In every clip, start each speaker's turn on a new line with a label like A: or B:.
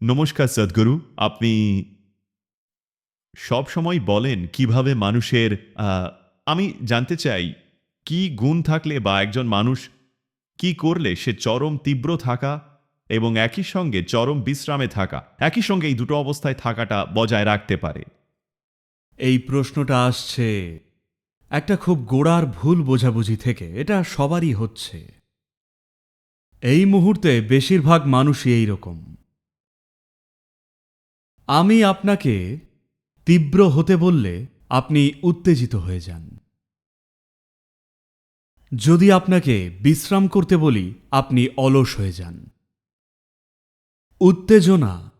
A: নমস্কার সদ্গুরু, আপনি সব সময় বলেন কীভাবে মানুষের আমি জানতে চাই, কি গুণ থাকলে বা একজন মানুষ কি করলে সে চরম তীব্র থাকা এবং একই সঙ্গে চরম বিশ্রামে থাকা, একই সঙ্গে এই দুটো অবস্থায় থাকাটা বজায় রাখতে পারে?
B: এই প্রশ্নটা আসছে একটা খুব গোড়ার ভুল বোঝাবুঝি থেকে, এটা সবারই হচ্ছে। এই মুহূর্তে বেশিরভাগ মানুষই এই রকম আমি আপনাকে তীব্র হতে বললে আপনি উত্তেজিত হয়ে যান। যদি আপনাকে বিশ্রাম করতে বলি, আপনি অলস হয়ে যান। উত্তেজনা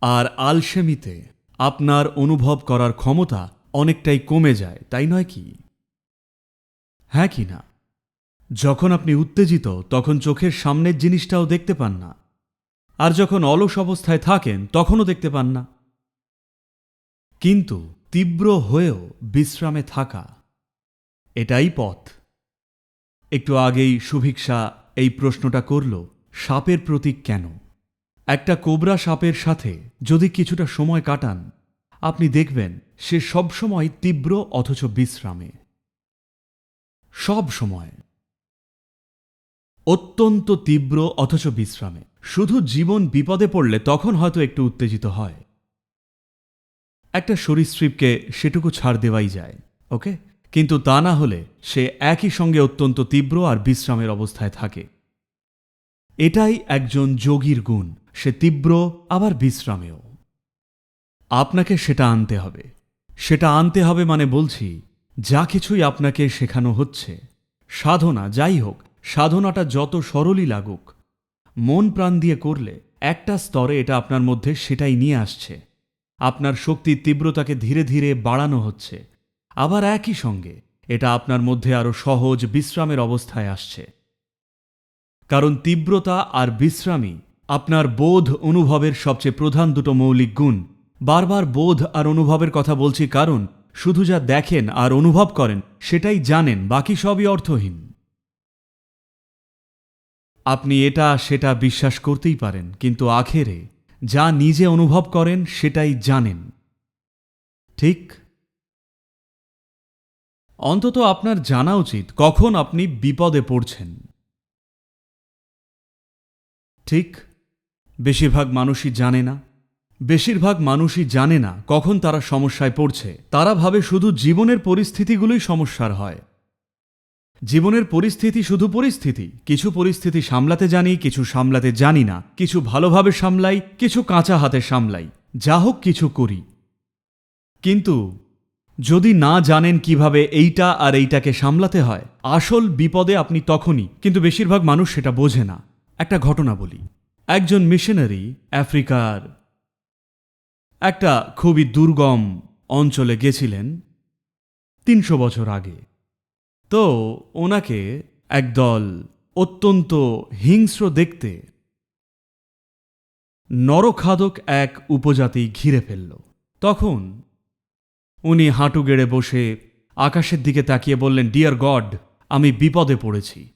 B: আর আলসেমিতে আপনার অনুভব করার ক্ষমতা অনেকটাই কমে যায়, তাই নয় কি? হ্যাঁ কি না? যখন আপনি উত্তেজিত, তখন চোখের সামনের জিনিসটাও দেখতে পান না। আর যখন অলস অবস্থায় থাকেন, তখনও দেখতে পান না। কিন্তু তীব্র হয়েও বিশ্রামে থাকা, এটাই পথ। একটু আগেই সুভিক্ষা এই প্রশ্নটা করল, সাপের প্রতীক কেন? একটা কোবরা সাপের সাথে যদি কিছুটা সময় কাটান, আপনি দেখবেন সে সবসময় তীব্র অথচ বিশ্রামে। সব সময় অত্যন্ত তীব্র অথচ বিশ্রামে। শুধু জীবন বিপদে পড়লে তখন হয়তো একটু উত্তেজিত হয়। একটা সরীসৃপকে সেটুকু ছাড় দেওয়াই যায়, ওকে? কিন্তু তা না হলে সে একই সঙ্গে অত্যন্ত তীব্র আর বিশ্রামের অবস্থায় থাকে। এটাই একজন যোগীর গুণ, সে তীব্র আবার বিশ্রামেও। আপনাকে সেটা আনতে হবে। সেটা আনতে হবে মানে বলছি, যা কিছুই আপনাকে শেখানো হচ্ছে, সাধনা যাই হোক, সাধনাটা যত সরলই লাগুক মন প্রাণ দিয়ে করলে একটা স্তরে এটা আপনার মধ্যে সেটাই নিয়ে আসছে। আপনার শক্তির তীব্রতাকে ধীরে ধীরে বাড়ানো হচ্ছে। আবার একই সঙ্গে এটা আপনার মধ্যে আরও সহজ বিশ্রামের অবস্থায় আসছে। কারণ তীব্রতা আর বিশ্রামই আপনার বোধ অনুভবের সবচেয়ে প্রধান দুটো মৌলিক গুণ। বারবার বোধ আর অনুভবের কথা বলছি কারণ শুধু যা দেখেন আর অনুভব করেন সেটাই জানেন, বাকি সবই অর্থহীন। আপনি এটা, সেটা বিশ্বাস করতেই পারেন, কিন্তু আখেরে যা নিজে অনুভব করেন, সেটাই জানেন। ঠিক? অন্তত আপনার জানা উচিত কখন আপনি বিপদে পড়ছেন। ঠিক? বেশিরভাগ মানুষই জানে না। বেশিরভাগ মানুষই জানে না কখন তারা সমস্যায় পড়ছে। তারা ভাবে শুধু জীবনের পরিস্থিতিগুলোই সমস্যার হয়। জীবনের পরিস্থিতি শুধু পরিস্থিতি। কিছু পরিস্থিতি সামলাতে জানি, কিছু সামলাতে জানি না। কিছু ভালোভাবে সামলাই, কিছু কাঁচা হাতে সামলাই। যা হোক কিছু করি। কিন্তু যদি না জানেন কীভাবে এইটা আর এইটাকে সামলাতে হয়, আসল বিপদে আপনি তখনই। কিন্তু বেশিরভাগ মানুষ সেটা বোঝে না। একটা ঘটনা বলি। একজন মিশনারি আফ্রিকার একটা খুবই দুর্গম অঞ্চলে গেছিলেন তিনশো বছর আগে। তো ওনাকে একদল অত্যন্ত হিংস্র দেখতে নরখাদক এক উপজাতি ঘিরে ফেলল। তখন উনি হাঁটু গেড়ে বসে আকাশের দিকে তাকিয়ে বললেন, ডিয়ার গড, আমি বিপদে পড়েছি।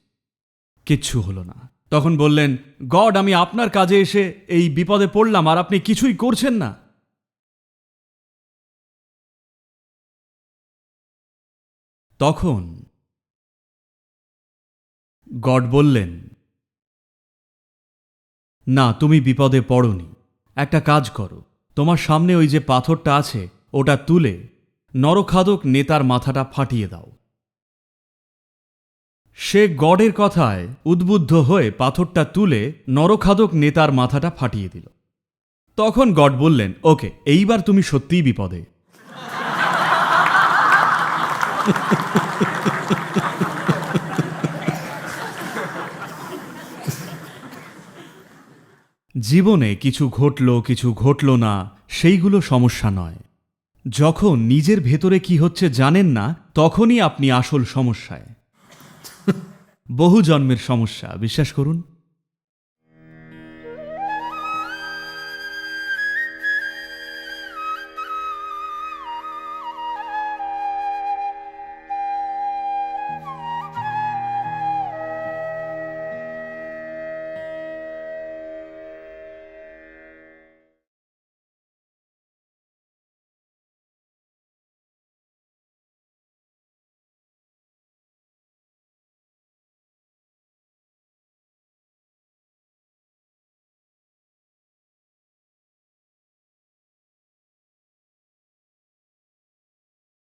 B: কিচ্ছু হলো না। তখন বললেন, গড, আমি আপনার কাজে এসে এই বিপদে পড়লাম আর আপনি কিছুই করছেন না। তখন গড বললেন, না, তুমি বিপদে পড়নি। একটা কাজ করো, তোমার সামনে ওই যে পাথরটা আছে, ওটা তুলে নরখাদক নেতার মাথাটা ফাটিয়ে দাও। সে গডের কথায় উদ্বুদ্ধ হয়ে পাথরটা তুলে নরখাদক নেতার মাথাটা ফাটিয়ে দিল। তখন গড বললেন, ওকে, এইবার তুমি সত্যিই বিপদে। জীবনে কিছু ঘটল কিছু ঘটল না, সেইগুলো সমস্যা নয়। যখন নিজের ভেতরে কি হচ্ছে জানেন না, তখনই আপনি আসল সমস্যায়। বহু জন্মের সমস্যা, বিশ্বাস করুন।